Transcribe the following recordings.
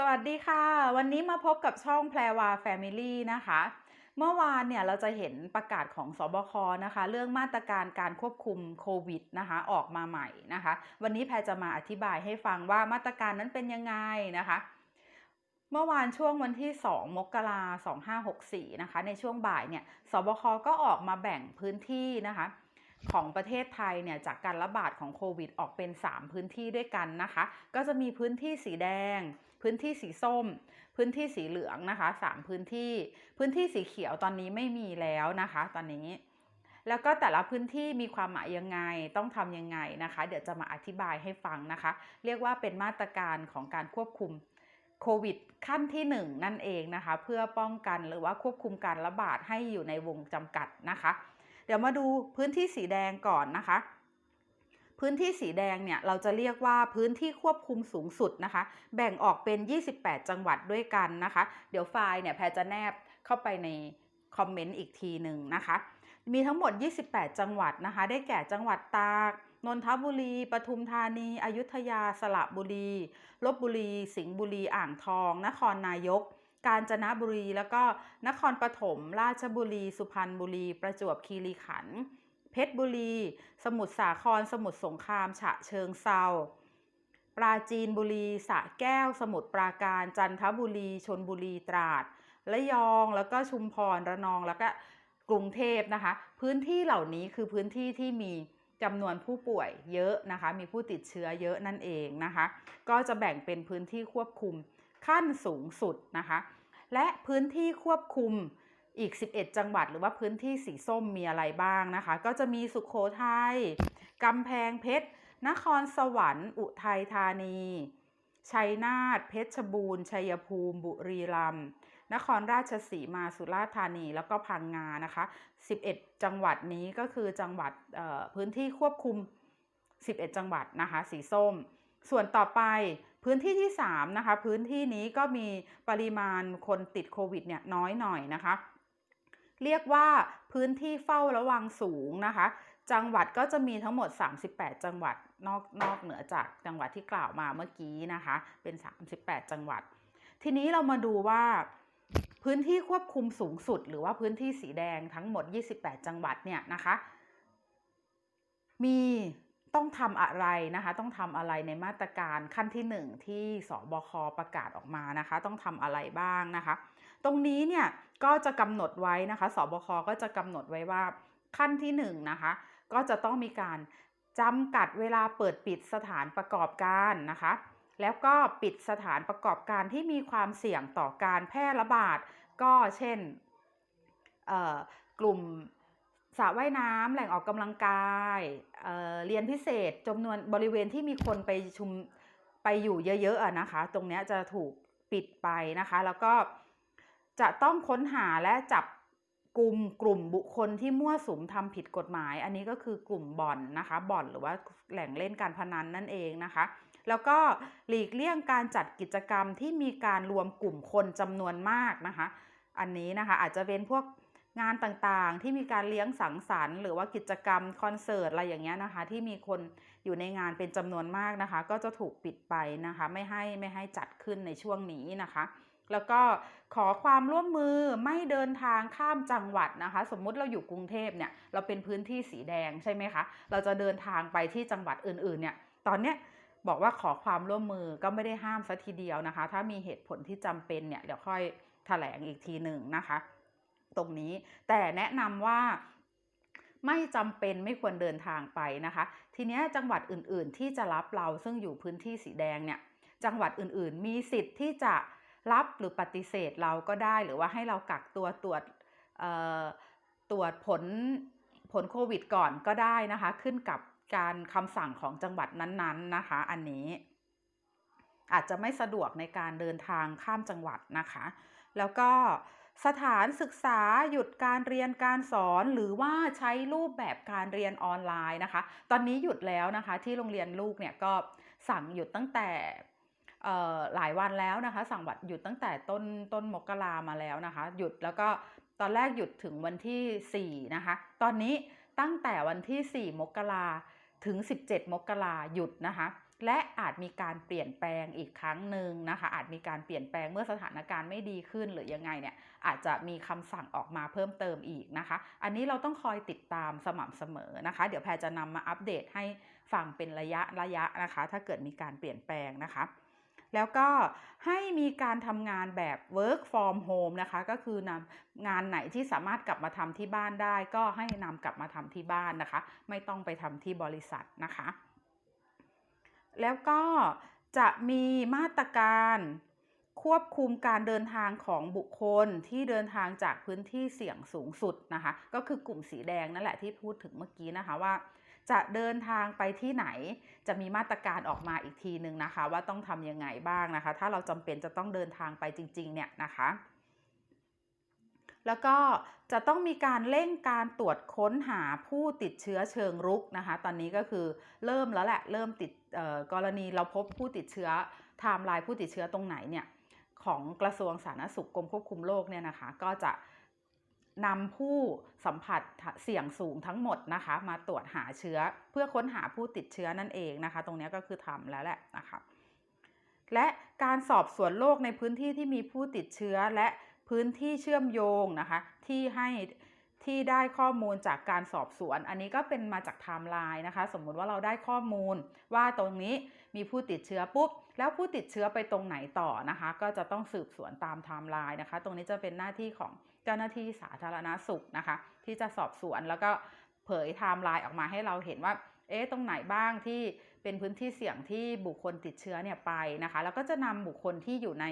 สวัสดีค่ะ วันนี้มาพบกับช่องแพรวาแฟมิลี่นะคะ เมื่อวานเนี่ยเราจะเห็นประกาศของสบคนะคะ เรื่องมาตรการการควบคุมโควิดนะคะออกมาใหม่นะคะ วันนี้แพรจะมาอธิบายให้ฟังว่ามาตรการนั้นเป็นยังไงนะคะ เมื่อวานช่วงวันที่ 2 มกราคม2564 นะคะ ในช่วงบ่ายเนี่ยสบคก็ออกมาแบ่งพื้นที่นะคะของประเทศไทยเนี่ยจากการระบาดของโควิดออกเป็น 3 พื้นที่ด้วยกันนะคะ ก็จะมีพื้นที่สีแดง พื้นที่สีส้ม พื้นที่สีเหลืองนะคะ3พื้นที่ พื้นที่สีเขียวตอนนี้ไม่มีแล้วนะคะ ตอนนี้ แล้วก็แต่ละพื้นที่มีความหมายยังไงต้องทำยังไงนะคะ เดี๋ยวจะมาอธิบายให้ฟังนะคะ เรียกว่าเป็นมาตรการของการควบคุมโควิดขั้นที่ 1 นั่นเองนะคะ เพื่อป้องกันหรือว่าควบคุมการระบาดให้อยู่ในวงจำกัดนะคะ เดี๋ยวมาดูพื้นที่สีแดงก่อนนะคะ พื้นที่สีแดงเนี่ยเราจะเรียกว่าพื้นที่ควบคุมสูงสุดนะคะ แบ่งออกเป็น 28 จังหวัดด้วยกันนะคะ เดี๋ยวไฟล์เนี่ยแพรจะแนบเข้าไปในคอมเมนต์อีกทีหนึ่งนะคะ มีทั้งหมด 28 จังหวัดนะคะ ได้แก่จังหวัดตากนนทบุรี ปทุมธานี อยุธยา สระบุรี ลบบุรี สิงห์บุรี อ่างทอง นครนายก กาญจนบุรี แล้วก็นครปฐม ราชบุรี สุพรรณบุรี ประจวบคีรีขันธ์ ชรบุรี สมุทรสาคร สมุทรสงคราม ฉะเชิงเซาปราจีนบุรีสระแก้ว สมุทรปราการจันทบุรีชนบุรีตราดระยองแล้วก็ชุมพรระนองแล้วก็กรุงเทพนะคะ พื้นที่เหล่านี้คือพื้นที่ที่มีจำนวนผู้ป่วยเยอะนะคะ มีผู้ติดเชื้อเยอะนั่นเองนะคะ ก็จะแบ่งเป็นพื้นที่ควบคุมขั้นสูงสุดนะคะ และพื้นที่ควบคุม อีก 11 จังหวัดหรือว่าพื้นที่สีส้มมีอะไรบ้างนะคะ ก็จะมีสุขโขทัยกำแพงเพชร นครสวรรค์ อุทัยธานี ชัยนาท เพชรบูรณ์ ชัยภูมิ บุรีรัมย์ นครราชสีมา สุราษฎร์ธานี แล้วก็พังงา นะคะ 11 จังหวัดนี้ก็คือจังหวัดพื้นที่ควบคุม 11 จังหวัดนะคะ สีส้ม ส่วนต่อไปพื้นที่ที่3นะคะ พื้นที่นี้ก็มีปริมาณคนติดโควิดเนี่ยน้อยหน่อยนะคะ เรียกว่าพื้นที่เฝ้าระวังสูงนะคะ จังหวัดก็จะมีทั้งหมด 38 จังหวัดนอกนอกเหนือจากจังหวัดที่กล่าวมาเมื่อกี้นะคะ เป็น 38 จังหวัด ทีนี้เรามาดูว่าพื้นที่ควบคุมสูงสุด หรือว่าพื้นที่สีแดงทั้งหมด 28 จังหวัดเนี่ยนะคะ มี ต้องทำอะไรนะคะ ต้องทำอะไรในมาตรการขั้นที่ 1 ที่สบคประกาศออกมานะคะ ต้องทำอะไรบ้างนะคะ ตรงนี้เนี่ยก็จะกำหนดไว้นะคะสบคก็จะกำหนดไว้ว่าขั้นที่1นนะคะ ก็จะต้องมีการจำกัดเวลาเปิดปิดสถานประกอบการนะคะ แล้วก็ปิดสถานประกอบการที่มีความเสี่ยงต่อการแพร่ระบาด ก็เช่นกลุ่ม สระว่ายน้ำแหล่งออกกำลังกายเเรียนพิเศษจำนวนบริเวณที่มีคนไปชุมไปอยู่เยอะๆนะคะ ตรงนี้จะถูกปิดไปนะคะ แล้วก็จะต้องค้นหาและจับกลุ่มกลุ่มบุคคลที่มั่วสุมทำผิดกฎหมาย อันนี้ก็คือกลุ่มบ่อนนะคะ บ่อนหรือว่าแหล่งเล่นการพนันนั่นเองนะคะ แล้วก็หลีกเลี่ยงการจัดกิจกรรมที่มีการรวมกลุ่มคนจำนวนมากนะคะ อันนี้นะคะอาจจะเป็นพวก งานต่างๆ ที่มีการเลี้ยงสังสรรค์หรือว่ากิจกรรมคอนเสิร์ตอะไรอย่างเงี้ยนะคะ ที่มีคนอยู่ในงานเป็นจำนวนมากนะคะ ก็จะถูกปิดไปนะคะ ไม่ให้ไม่ให้จัดขึ้นในช่วงนี้นะคะแล้วก็ขอความร่วมมือไม่เดินทางข้ามจังหวัดนะคะ สมมุติเราอยู่กรุงเทพเนี่ยเราเป็นพื้นที่สีแดงใช่ไหมคะ เราจะเดินทางไปที่จังหวัดอื่นๆเนี่ยตอนเนี้ยบอกว่าขอความร่วมมือก็ไม่ได้ห้ามซะทีเดียวนะคะ ถ้ามีเหตุผลที่จำเป็นเนี่ยเดี๋ยวค่อยแถลงอีกทีหนึ่งนะคะ ตรงนี้ แต่แนะนำว่าไม่จำเป็นไม่ควรเดินทางไปนะคะ ทีนี้จังหวัดอื่นๆ ที่จะรับเราซึ่งอยู่พื้นที่สีแดงเนี่ยจังหวัดอื่นๆ มีสิทธิ์ที่จะรับหรือปฏิเสธเราก็ได้ หรือว่าให้เรากักตัวตรวจตรวจผลผลโควิดก่อนก็ได้นะคะ ขึ้นกับการคำสั่งของจังหวัดนั้นๆนะคะ อันนี้ อาจจะไม่สะดวกในการเดินทางข้ามจังหวัดนะคะ แล้วก็ สถานศึกษาหยุดการเรียนการสอนหรือว่าใช้รูปแบบการเรียนออนไลน์นะคะ ตอนนี้หยุดแล้วนะคะ ที่โรงเรียนลูกเนี่ยก็สั่งหยุดตั้งแต่หลายวันแล้วนะคะ สั่งวัดหยุดตั้งแต่ต้นต้นมกรามาแล้วนะคะ หยุดแล้วก็ตอนแรกหยุดถึงวันที่ 4 นะคะ ตอนนี้ตั้งแต่วันที่ 4 มกราถึง 17 มกราหยุดนะคะ และอาจมีการเปลี่ยนแปลงอีกครั้งหนึ่งนะคะ อาจมีการเปลี่ยนแปลงเมื่อสถานการณ์ไม่ดีขึ้นหรือยังไงเนี่ยอาจจะมีคำสั่งออกมาเพิ่มเติมอีกนะคะ อันนี้เราต้องคอยติดตามสม่ำเสมอนะคะ เดี๋ยวแพรจะนำมาอัปเดตให้ฟังเป็นระยะระยะนะคะ ถ้าเกิดมีการเปลี่ยนแปลงนะคะแล้วก็ให้มีการทำงานแบบ work from home นะคะ ก็คือนำงานไหนที่สามารถกลับมาทำที่บ้านได้ ก็ให้นำกลับมาทำที่บ้านนะคะ ไม่ต้องไปทำที่บริษัทนะคะ แล้วก็จะมีมาตรการควบคุมการเดินทางของบุคคลที่เดินทางจากพื้นที่เสี่ยงสูงสุดนะคะ ก็คือกลุ่มสีแดงนั่นแหละที่พูดถึงเมื่อกี้นะคะว่า จะเดินทางไปที่ไหนจะมีมาตรการออกมาอีกทีหนึ่งนะคะ ว่าต้องทำยังไงบ้างนะคะ ถ้าเราจำเป็นจะต้องเดินทางไปจริง ๆ เนี่ยนะคะ แล้วก็จะต้องมีการเร่งการตรวจค้นหาผู้ติดเชื้อเชิงรุกนะคะ ตอนนี้ก็คือเริ่มแล้วแหละเริ่มติดกรณีเราพบผู้ติดเชื้อไทม์ไลน์ผู้ติดเชื้อตรงไหนเนี่ยของกระทรวงสาธารณสุขกรมควบคุมโรคเนี่ยนะคะ ก็จะนำผู้สัมผัสเสี่ยงสูงทั้งหมดนะคะ มาตรวจหาเชื้อเพื่อค้นหาผู้ติดเชื้อนั่นเองนะคะ ตรงนี้ก็คือทำแล้วแหละนะคะและการสอบสวนโรคในพื้นที่ที่มีผู้ติดเชื้อและ พื้นที่เชื่อมโยงนะคะที่ให้ที่ได้ข้อมูลจากการสอบสวน อันนี้ก็เป็นมาจากไทม์ไลน์นะคะ สมมุติว่าเราได้ข้อมูล ว่าตรงนี้มีผู้ติดเชื้อปุ๊บ แล้วผู้ติดเชื้อไปตรงไหนต่อนะคะ ก็จะต้องสืบสวนตามไทม์ไลน์นะคะ ตรงนี้จะเป็นหน้าที่ของเจ้าหน้าที่สาธารณาสุขนะคะ ที่จะสอบสวนแล้วก็เผยไทม์ไลน์ออกมาให้เราเห็นว่า เอ๊ะ ตรงไหนบ้างที่เป็นพื้นที่เสี่ยงที่บุคคลติดเชื้อเนี่ยไปนะคะ แล้วก็จะนำบุคคลที่อยู่ใน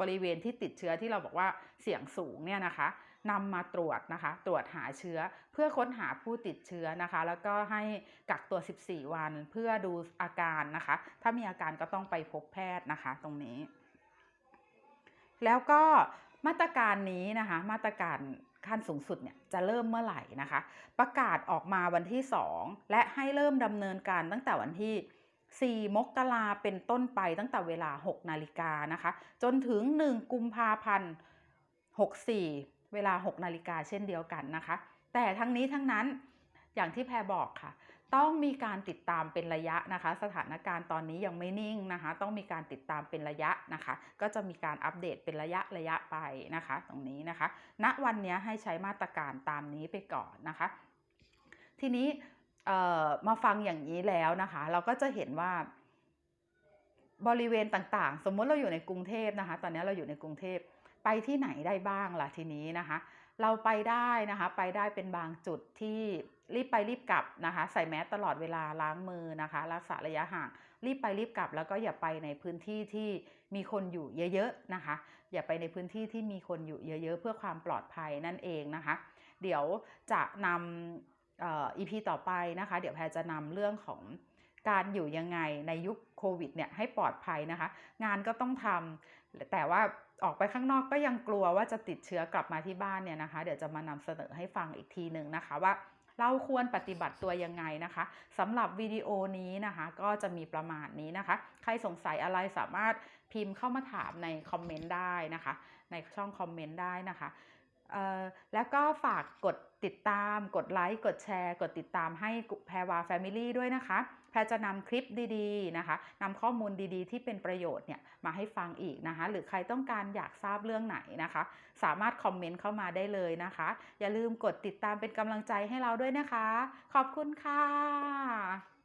บริเวณที่ติดเชื้อที่เราบอกว่าเสี่ยงสูงเนี่ยนะคะนำมาตรวจนะคะ ตรวจหาเชื้อเพื่อค้นหาผู้ติดเชื้อนะคะ แล้วก็ให้กักตัว 14 วันเพื่อดูอาการนะคะ ถ้ามีอาการก็ต้องไปพบแพทย์นะคะ ตรงนี้ แล้วก็มาตรการนี้นะคะ มาตรการขั้นสูงสุดเนี่ยจะเริ่มเมื่อไหร่นะคะ ประกาศออกมาวันที่ 2 และให้เริ่มดำเนินการตั้งแต่วันที่ 4 มกราเป็นต้นไปตั้งแต่เวลา 6 นาฬิกานะคะ จนถึง 1 กุมภาพันธ์ 64 เวลา 6 นาฬิกาเช่นเดียวกันนะคะ แต่ทั้งนี้ทั้งนั้นอย่างที่แพรบอกค่ะ ต้องมีการติดตามเป็นระยะนะคะ สถานการณ์ตอนนี้ยังไม่นิ่งนะคะ ต้องมีการติดตามเป็นระยะนะคะ ก็จะมีการอัปเดตเป็นระยะระยะไปนะคะ ตรงนี้นะคะ ณวันนี้ให้ใช้มาตรการตามนี้ไปก่อนนะคะ ทีนี้ มาฟังอย่างนี้แล้วนะคะ เราก็จะเห็นว่า บริเวณต่างๆ สมมติเราอยู่ในกรุงเทพนะคะ ตอนนี้เราอยู่ในกรุงเทพไปที่ไหนได้บ้างล่ะทีนี้นะคะ เราไปได้นะคะ ไปได้เป็นบางจุดที่รีบไปรีบกลับนะคะ ใส่แมสตลอดเวลาล้างมือนะคะ รักษาระยะห่าง รีบไปรีบกลับ แล้วก็อย่าไปในพื้นที่ที่มีคนอยู่เยอะๆนะคะ อย่าไปในพื้นที่ที่มีคนอยู่เยอะๆ เพื่อความปลอดภัยนั่นเองนะคะ เดี๋ยวจะนำ อีพีต่อไปนะคะ เดี๋ยวแพรจะนำเรื่องของการอยู่ยังไงในยุคโควิดเนี่ยให้ปลอดภัยนะคะ งานก็ต้องทำแต่ว่าออกไปข้างนอกก็ยังกลัวว่าจะติดเชื้อกลับมาที่บ้านเนี่ยนะคะ เดี๋ยวจะมานำเสนอให้ฟังอีกทีหนึ่งนะคะว่าเราควรปฏิบัติตัวยังไงนะคะสำหรับวิดีโอนี้นะคะ ก็จะมีประมาณนี้นะคะ ใครสงสัยอะไรสามารถพิมพ์เข้ามาถามในคอมเมนต์ได้นะคะ ในช่องคอมเมนต์ได้นะคะ แล้วก็ฝากกดติดตาม กดไลค์ กดแชร์ กดติดตามให้แพรวาแฟมิลี่ด้วยนะคะ แพรจะนำคลิปดีๆนะคะนำข้อมูลดีๆ ที่เป็นประโยชน์เนี่ยมาให้ฟังอีกนะคะ หรือใครต้องการอยากทราบเรื่องไหนนะคะ สามารถคอมเมนต์เข้ามาได้เลยนะคะ อย่าลืมกดติดตามเป็นกำลังใจให้เราด้วยนะคะ ขอบคุณค่ะ